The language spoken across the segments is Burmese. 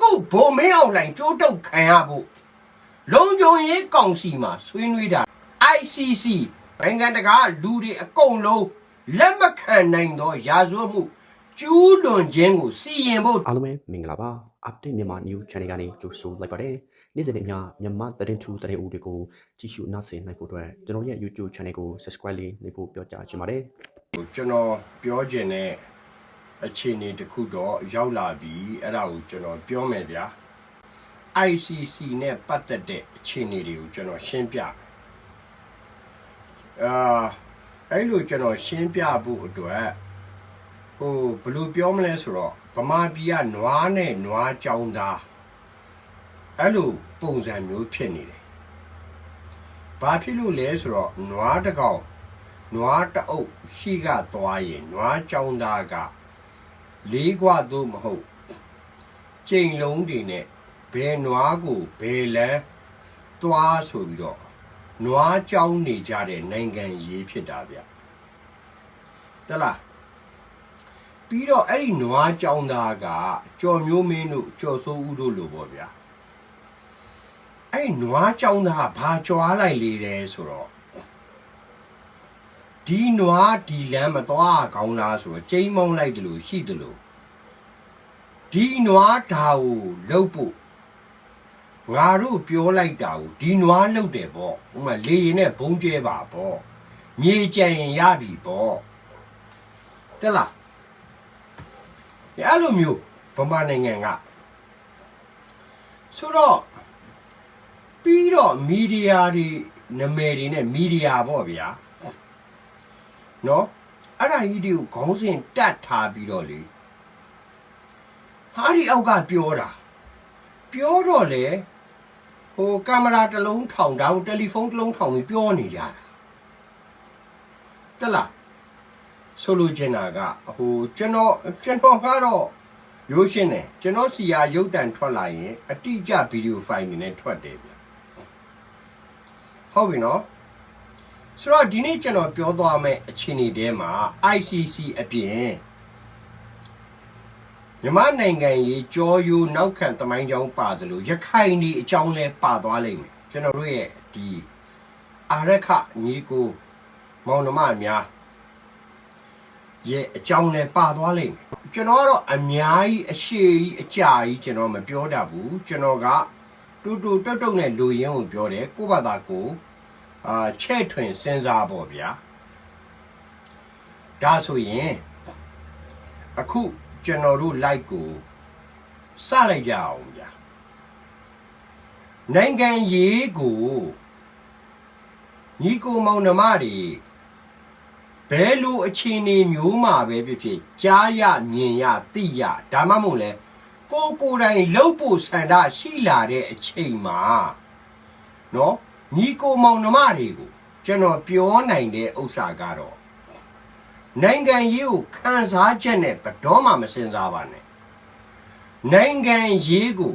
အခုဘုံမင်းအောင်လှိုင်ကြိုးတုပ်ခံရဖို့လုံခြုံရေးကောင်စီမှာဆွေးနွေးတာ ICC နိုင်ငံတကာလူတွေအကုန်လုံးလက်မခံနိုင်သောရာဇဝတ်မှုကျူးလွန်ခြင်းကိုစီရင်ဖို့အားလုံးပဲမင်္ဂလာပါ update မြန်မာ new channel ကနေကြိုဆိုလိုက်ပါတယ်နေ့စဉ်နဲ့မျှမြန်မာသတင်းထူးသတင်းဦးတွေကိုကြည့်ရှုနားဆင်နိုင်ဖို့အတွက်ကျွန်တော်ရဲ့ YouTube channel ကို subscribe လေးလုပ်ဖို့ပြောကြားချင်ပါတယ်ကျွန်တော်ပြောခြင်းတဲ့ အခြေအနေတစ်ခုတော့ရောက်လာပြီအဲ့ဒါကိုကျွန်တော်ပြောမယ်ဗျာ ICC နဲ့ပတ်သက်တဲ့အခြေအနေတွေကိုကျွန်တော်ရှင်းပြမယ်အာအဲ့လိုကျွန်တော်ရှင်းပြဖို့အတွက်ဟိုဘယ်လိုပြောမလဲဆိုတော့ဗမာပြည်ကနွားနဲ့နွားကြောင်းသားအဲ့လိုပုံစံမျိုးဖြစ်နေတယ်ဘာဖြစ်လို့လဲဆိုတော့နွားတစ်ကောင်နွားတအုပ်ရှိကသွားရင်နွားကြောင်းသားက လေးခွသို့မဟုတ်ကျိန်လုံးတွေနဲ့ဘယ်နွားကိုဘယ်လန်းသွားဆိုပြီးတော့နွားကြောင်းနေကြတဲ့နိုင်ငံရေးဖြစ်တာဗျတလားပြီးတော့အဲ့ဒီနွားကြောင်းသားကကြော်မျိုးမင်းတို့ကြော်စိုးဦးတို့လိုပေါ့ဗျာအဲ့ဒီနွားကြောင်းသားကဘာကြွားလိုက်လေတယ်ဆိုတော့ ဒီနွားဒီလမ်းမသွားကောင်းလားဆိုတော့ကျိန်းမောင်းလိုက်တယ်လို့ရှိတယ်လို့ဒီနွားဓာကိုလှုပ်ဖို့ငါတို့ပြောလိုက်တာကိုဒီနွားလှုပ်တယ်ပေါ့ဥမာလေရင်နဲ့ဘုံကျဲပါပေါ့မြေကြံရင်ရပြီပေါ့တက်လားဒီအဲ့လိုမျိုးဗမာနိုင်ငံကဆိုတော့ပြီးတော့မီဒီယာတွေနာမည်တွေနဲ့မီဒီယာပေါ့ဗျာ နော်အဲ့ဒါကြီးတွေကိုခေါင်းစဉ်တတ်ထားပြီးတော့လေဟာဒီအောက်ကပြောတာပြောတော့လေဟိုကင်မရာတစ်လုံးထောင်တောင်တယ်လီဖုန်းတစ်လုံးထောင်ပြီးပြောနေကြတာတက်လားဆိုလိုချင်တာကဟိုကျွန်တော်ကျွန်တော်ကတော့ရိုးရှင်းတယ်ကျွန်တော်စီယာရုပ်တံထွက်လာရင်အတိအကျဗီဒီယိုဖိုင်တွေနဲ့ထွက်တယ်ဗျဟုတ်ပြီနော် ဆိုတော့ဒီနေ့ကျွန်တော်ပြောသွားမယ့်အခြေအနေထဲမှာ ICC အပြင်မြန်မာနိုင်ငံရေးကြောရိုးနောက်ခံတမိုင်းကြောင်းပါတယ်လို့ရခိုင်ဒီအကြောင်းလဲပါသွားလိမ့်မယ်ကျွန်တော်တို့ရဲ့ဒီအာရခညီကိုမောင်နှမများရဲ့အကြောင်းလဲပါသွားလိမ့်မယ်ကျွန်တော်ကတော့အများကြီးအရှိကြီးအကြာကြီးကျွန်တော်မပြောတတ်ဘူးကျွန်တော်ကတူတူတုတ်တုတ်နဲ့လူရင်းကိုပြောတယ်ကိုယ့်ဘာသာကိုယ် အာချဲ့ထွင်စဉ်းစားပေါ့ဗျာဒါဆိုရင်အခုကျွန်တော်တို့ like ကိုစလိုက်ကြအောင်ဗျာနိုင်ငံရေးကိုညီကိုမောင်နှမတွေဘယ်လိုအခြေအနေမျိုးမှာပဲဖြစ်ဖြစ်ကြားရမြင်ရသိရဒါမှမဟုတ်လဲကိုယ်ကိုယ်တိုင်လှုပ်ဖို့ဆန္ဒရှိလာတဲ့အချိန်မှာနော် ညီကိုမောင်နှမတွေကိုကျွန်တော်ပြောနိုင်တဲ့ဥစ္စာကတော့နိုင်ငံရေးကိုခန်းစားချက်နဲ့ဘယ်တော့မှမစင်စားပါနဲ့နိုင်ငံရေးကို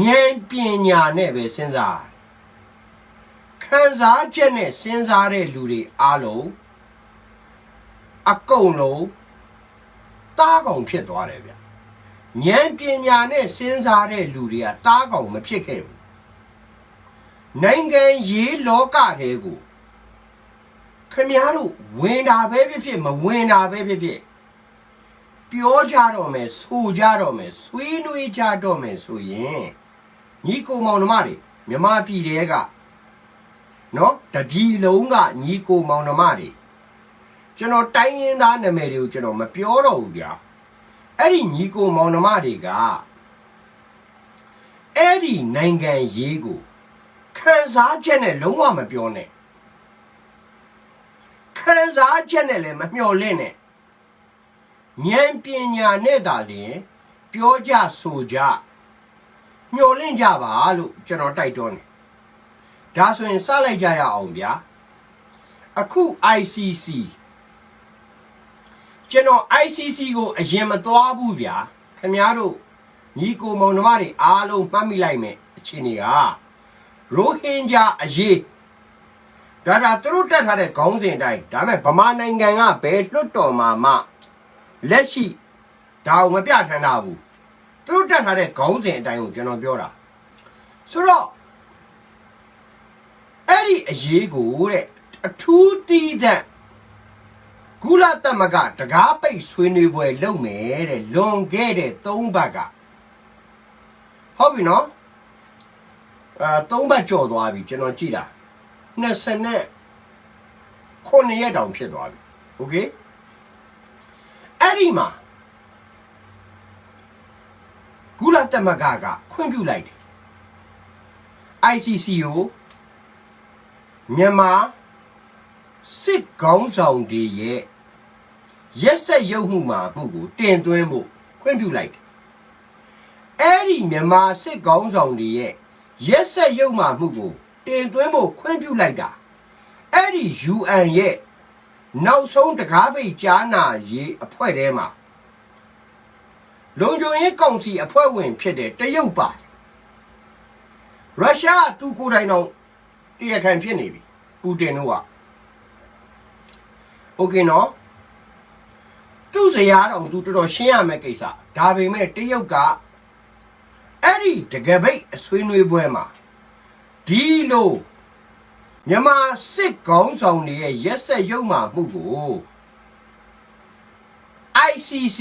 ဉာဏ်ပညာနဲ့ပဲစဉ်းစားခန်းစားချက်နဲ့စဉ်းစားတဲ့လူတွေအားလုံးအကုန်လုံးတားကောင်ဖြစ်သွားတယ်ဗျဉာဏ်ပညာနဲ့စဉ်းစားတဲ့လူတွေကတားကောင်မဖြစ်ခဲ့ဘူး နိုင်ငံရေးလောကတဲ့ကိုခမည်းတော်ဝင်တာပဲဖြစ်ဖြစ်မဝင်တာပဲဖြစ်ဖြစ်ပြောကြတော့မယ်ဆိုကြတော့မယ်ဆွေးနွေးကြတော့မယ်ဆိုရင်ညီကိုမောင်နှမတွေမြမပြည်တဲကနော်တပြည်လုံးကညီကိုမောင်နှမတွေကျွန်တော်တိုင်းရင်းသားနာမည်တွေကိုကျွန်တော်မပြောတော့ဘူးဗျာအဲ့ဒီညီကိုမောင်နှမတွေကအဲ့ဒီနိုင်ငံရေးကို ခံစားချက်နဲ့လုံးဝမပြောနဲ့ခံစားချက်နဲ့လည်းမမျှော်လင့်နဲ့ဉာဏ်ပညာနဲ့သာလျှင်ပြောကြဆိုကြမျှော်လင့်ကြပါလို့ကျွန်တော်တိုက်တွန်းတယ်ဒါဆိုရင်စလိုက်ကြရအောင်ဗျာအခု ICC ကျွန်တော် ICC ကိုအရင်မသွားဘူးဗျာခင်ဗျားတို့ညီကိုမောင်နှမတွေအားလုံးမှတ်မိလိုက်မယ်အချိန်ကြီးက ရိုဟင်ဂျာအရေးဒါဒါသူတို့တက်ထားတဲ့ခေါင်းစဉ်အတိုင်းဒါမဲ့ဗမာနိုင်ငံကဘယ်လွတ်တော်မှာမှလက်ရှိဒါကိုမပြထမ်းတာဘူးသူတို့တက်ထားတဲ့ခေါင်းစဉ်အတိုင်းကိုကျွန်တော်ပြောတာဆိုတော့အဲ့ဒီအရေးကိုတဲ့အထူးတီးတဲ့ကုလသမဂ္ဂတကားပိတ်ဆွေးနွေးပွဲလုပ်မယ်တဲ့လွန်ခဲ့တဲ့၃ဘက်ကဟုတ်ပြီနော် အဲ၃ဘက်ကြော်သွားပြီကျွန်တော်ကြည့်တာ20နဲ့9ရက်တောင်ဖြစ်သွားပြီโอเคအဲ့ဒီမှာကုလသမဂ္ဂကခွင့်ပြုလိုက်တယ် ICC ကိုမြန်မာစစ်ကောင်းဆောင်တွေရဲ့ရက်ဆက်ရုပ်မှုမှာမှုကိုတင်သွင်းဖို့ခွင့်ပြုလိုက်တယ်အဲ့ဒီမြန်မာစစ်ကောင်းဆောင်တွေရဲ့ ရက်ဆက်ရုပ်မှာမှုကိုတင်သွင်းဖို့ခွင့်ပြုလိုက်တာအဲ့ဒီ UN ရဲ့နောက်ဆုံးတကားပိတ်ကြားနာရေးအဖွဲ့ထဲမှာလုံခြုံရေးကောင်စီအဖွဲ့ဝင်ဖြစ်တဲ့တရုတ်ပါတယ်ရုရှားကသူကိုယ်တိုင်တော့တရားခံဖြစ်နေပြီပူတင်တို့ကโอเคနော်သူ့ဇရာတော်သူတော်တော်ရှင်းရမယ့်ကိစ္စဒါပေမဲ့တရုတ်က အဲ့ဒီတကယ်ပိတ်အဆွေးနွေးပွဲမှာဒီလိုမြန်မာစစ်ကောင်းဆောင်တွေရဲ့ရက်ဆက်ရုံမှမှုကို ICC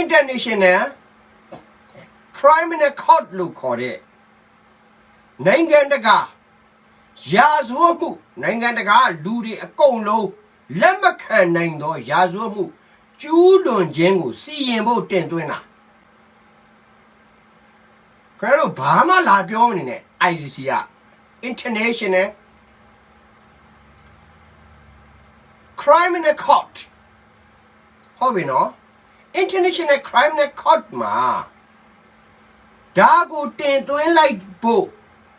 International Criminal Court လို့ခေါ်တဲ့နိုင်ငံတကာရာဇဝတ်မှုနိုင်ငံတကာလူတွေအကုန်လုံးလက်မခံနိုင်သောရာဇဝတ်မှုကျူးလွန်ခြင်းကိုစီရင်ဖို့တင်သွင်းတာ ခင်ဗျားတို့ဘာမှလာပြောမနေနဲ့ ICC က International Criminal Court ဟုတ်ပြီနော် International Criminal Court မှာဒါကိုတင်သွင်းလိုက်ဖို့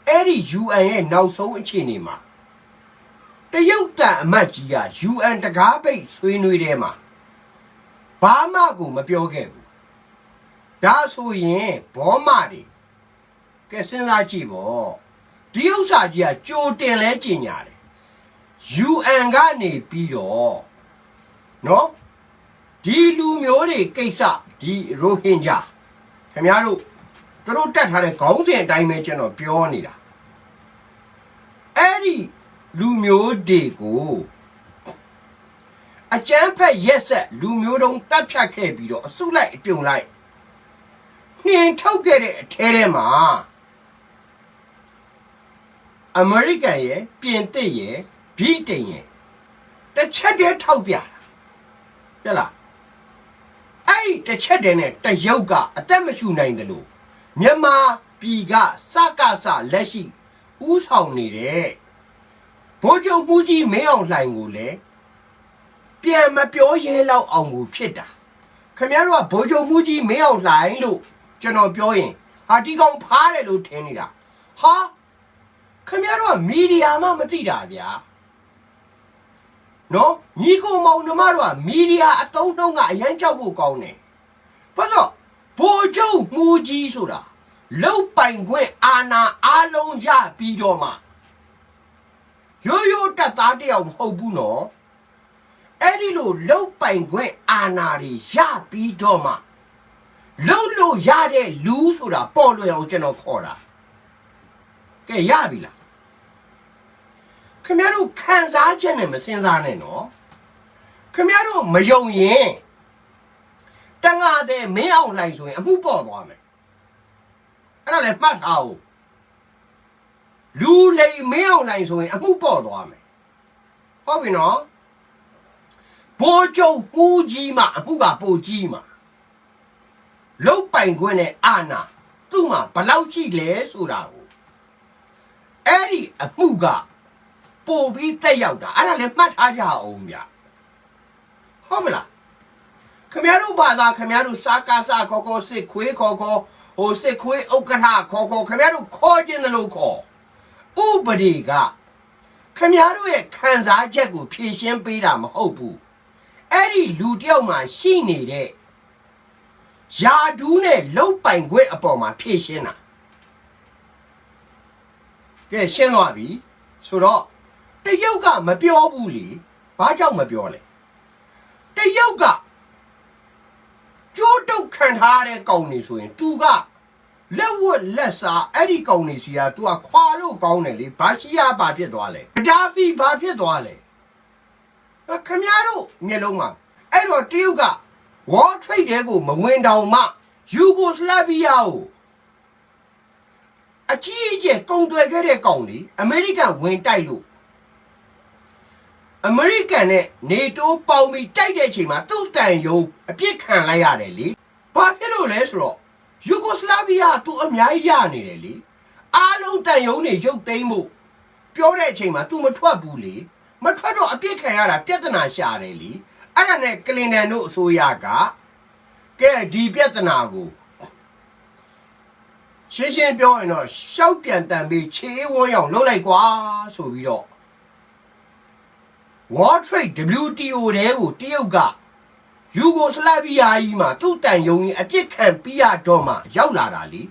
အဲ့ဒီ UN ရဲ့နောက်ဆုံးအခြေအနေမှာတရုတ်တန်အမတ်ကြီးက UN တကားပိတ်ဆွေးနွေးတဲ့မှာဘာမှကိုမပြောခဲ့ဘူးဒါဆိုရင်ဘောမတွေ ကဲစဉ်းစားကြည့်ပေါ့ဒီဥစ္စာကြီးကကြိုတင်လဲကျင်ညာတယ် UN ကနေပြီးတော့နော်ဒီလူမျိုးတွေကိစ္စဒီရိုဟင်ဂျာခင်ဗျားတို့သူတို့တက်ထားတဲ့ခေါင်းစဉ်အတိုင်းပဲကျွန်တော်ပြောနေတာအဲ့ဒီလူမျိုးတွေကိုအကျန်းဖက်ရက်ဆက်လူမျိုးတုံးတပ်ဖြတ်ခဲ့ပြီးတော့အစုလိုက်အပြုံလိုက်နှင်ထုတ်ခဲ့တဲ့အထဲထဲမှာ အမေရိကန်ရဲ့ပြင်သစ်ရဲ့ဗြိတိန်ရဲ့တစ်ချက်တည်းထောက်ပြတာပြလားအဲ့ဒီတစ်ချက်တည်းနဲ့တရုတ်ကအသက်မရှူနိုင်တယ်လို့မြန်မာပြည်ကစကစလက်ရှိဥဆောင်နေတဲ့ဘိုးချုပ်မှုကြီးမင်းအောင်လှိုင်ကိုလည်းပြန်မပြောရဲလောက်အောင်ကိုဖြစ်တာခင်ဗျားတို့ကဘိုးချုပ်မှုကြီးမင်းအောင်လှိုင်လို့ကျွန်တော်ပြောရင်ဟာဒီကောင်ဖားတယ်လို့ထင်နေတာဟာ ခင်ဗျားတို့ကမီဒီယာမှမသိတာဗျာနော်ညီကိုမောင်နှမတို့ကမီဒီယာအတုံးတုံးကအရန်ကြောက်ဖို့ကောင်းတယ်ဘာလို့ဘိုလ်ချုပ်မှုကြီးဆိုတာလုတ်ပိုင်ခွင့်အာဏာအားလုံးရပြီးတော့မှရိုးရိုးတက်သားတယောက်မဟုတ်ဘူးနော်အဲ့ဒီလိုလုတ်ပိုင်ခွင့်အာဏာတွေရပြီးတော့မှလုတ်လို့ရတဲ့လူဆိုတာပေါ်လွင်အောင်ကျွန်တော်ခေါ်တာ ကဲရပြီလားခင်ဗျားတို့ခံစားချက်နဲ့မစင်စားနဲ့နော်ခင်ဗျားတို့မယုံရင်တန်ငါတဲ့မင်းအောင်လိုက်ဆိုရင်အမှုပေါ်သွားမယ်အဲ့ဒါလည်းမှတ်ထားအောင်လူလိမ်မင်းအောင်လိုက်ဆိုရင်အမှုပေါ်သွားမယ်ဟုတ်ပြီနော်ဘိုးကျုံမှုကြီးမှအမှုကပိုကြီးမှလုတ်ပိုင်ခွင့်နဲ့အာနာသူ့မှာဘလောက်ရှိလဲဆိုတာကို အဲ့ဒီအမှုကပို့ပြီးတက်ရောက်တာအဲ့ဒါလည်းမှတ်ထားကြအောင်ဗျဟုတ်မလားခမရတို့ဘာသာခမရတို့စာကာစာခေါ်ခေါ်စစ်ခွေးခေါ်ခေါ်ဟိုစစ်ခွေးဥက္ကဋ္ဌခေါ်ခေါ်ခမရတို့ခေါ်ခြင်းတယ်လို့ခေါ်ဥပဒေကခမရတို့ရဲ့ခံစားချက်ကိုဖြည့်ရှင်းပေးတာမဟုတ်ဘူးအဲ့ဒီလူတယောက်မှာရှိနေတဲ့ယာဒူးနဲ့လုတ်ပိုင်ခွင့်အပေါ်မှာဖြည့်ရှင်းတာ ကဲရှင်းသွားပြီဆိုတော့တရုတ်ကမပြောဘူးလေဘာကြောင့်မပြောလဲတရုတ်ကကျိုးတုတ်ခံထားတဲ့ကောင်နေဆိုရင် तू ကလက်ဝတ်လက်စားအဲ့ဒီကောင်နေစီက तू ကခွာလို့ကောင်းတယ်လေဘာရှိရဘာဖြစ်သွားလဲဂဒါဖီဘာဖြစ်သွားလဲအဲ့ခမရတို့မျက်လုံးမှာအဲ့တော့တရုတ်က World Trade တဲကိုမဝင်တောင်မှယူဂိုစလာဗီးယားကို အကြီးအကျယ်ကုန်သွယ်ခဲ့တဲ့ကောင်လေအမေရိကန်ဝင်တိုက်လို့အမေရိကန်နဲ့နေတိုးပေါင်းပြီးတိုက်တဲ့အချိန်မှာသူ့တန်ယုံအပြစ်ခံလိုက်ရတယ်လေဘာဖြစ်လို့လဲဆိုတော့ယူဂိုစလာဗီးယားသူအများကြီးရနေတယ်လေအားလုံးတန်ယုံတွေရုပ်သိမ်းဖို့ပြောတဲ့အချိန်မှာ तू မထွက်ဘူးလေမထွက်တော့အပြစ်ခံရတာပြဿနာရှာတယ်လေအဲ့ဒါနဲ့ကလင်တန်တို့အစိုးရကကဲဒီပြဿနာကို ရှင်းရှင်းပြောရင်တော့ရှောက်ပြန်တန်ပြီးခြေဝန်းရောင်လှုပ်လိုက်ကွာဆိုပြီးတော့ World Trade WTO တဲကိုတရုတ်ကယူဂိုစလာဗီးယားကြီးမှာသူ့တန်ယုံကြီးအပြစ်ခံပြီးရတော့မှရောက်လာတာလေ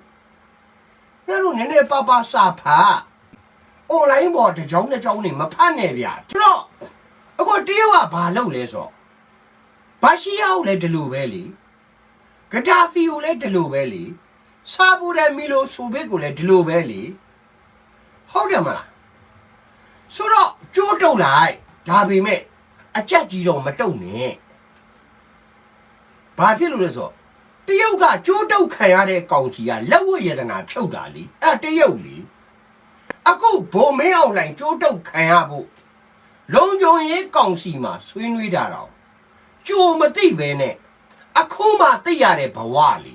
။ညတို့နည်းနည်းပါပါစာဖတ်။ online ပေါ်တစ်ကြောင်းတစ်ကြောင်းနေမဖတ်နဲ့ဗျာ။ကျွန်တော်အခုတရုတ်ကဘာလုပ်လဲဆိုတော့ဘာရှိရအောင်လဲဒီလိုပဲလေ။ဂဒါဖီကိုလည်းဒီလိုပဲလေ။ စာပူတဲ့မီလိုဆိုဘစ်ကိုလည်းဒီလိုပဲလေဟုတ်တယ်မလားဆိုတော့ကြိုးတုတ်လိုက်ဒါပေမဲ့အကြက်ကြီးတော့မတုတ်နဲ့ဘာဖြစ်လို့လဲဆိုတော့တရုတ်ကကြိုးတုတ်ခံရတဲ့ကောင်စီကလက်ဝတ်ရတနာဖြုတ်တာလေအဲ့တရုတ်လေအခုဘုံမင်းအောင်လိုင်ကြိုးတုတ်ခံရဖို့လုံခြုံရေးကောင်စီမှာဆွေးနွေးတာတော့ကြိုမသိပဲနဲ့အခုမှသိရတဲ့ဘဝလေ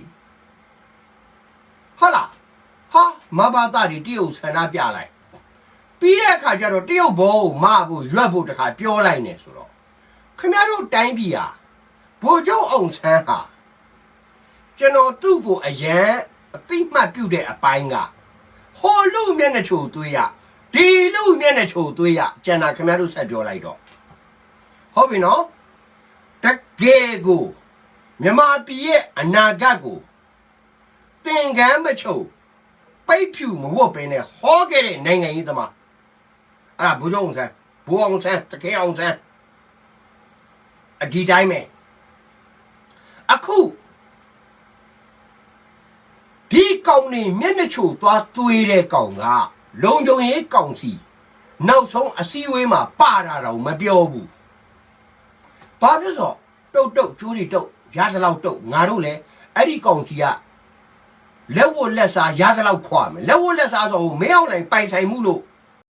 ဟုတ်လားဟာမဘာတာဒီတရုတ်ဆန္ဒပြလိုက်ပြီးတဲ့အခါကျတော့တရုတ်ဘုံမဖို့ရွက်ဖို့တခါပြောလိုက်နေဆိုတော့ခင်ဗျားတို့တိုင်းပြည်ဟာဘိုလ်ချုပ်အောင်ဆန်းဟာကျွန်တော်သူ့ကိုအရန်အသိမှတ်ပြုတဲ့အပိုင်းကဟိုလူမျက်နှာချိုသွေးရဒီလူမျက်နှာချိုသွေးရကျန်တာခင်ဗျားတို့ဆက်ပြောလိုက်တော့ဟုတ်ပြီနော်တကယ်ကိုမြမပြည်ရဲ့အနာဂတ်ကို သင်္ကန်းမချုပ်ပိတ်ဖြူမဝတ်ပဲနဲ့ဟောခဲ့တဲ့နိုင်ငံရေးသမားအဲ့ဒါဘုရားအောင်ဆန်းဘိုးအောင်ဆန်းတကယ်အောင်ဆန်းအဒီတိုင်းပဲအခုဒီကောင်နေမျက်နှာချိုသွားသွေးတဲ့ကောင်ကလုံခြုံရေးကောင်စီနောက်ဆုံးအစည်းအဝေးမှာပါတာတော့မပြောဘူးဘာဖြစ်ဆိုတုတ်တုတ်ကျိုးတွေတုတ်ရသလောက်တုတ်ငါတို့လည်းအဲ့ဒီကောင်စီက လက်ဝတ်လက်စားရသလောက်ခွာမယ်လက်ဝတ်လက်စားဆိုဟိုမင်းအောင်လိုင်ပိုင်ဆိုင်မှုလို့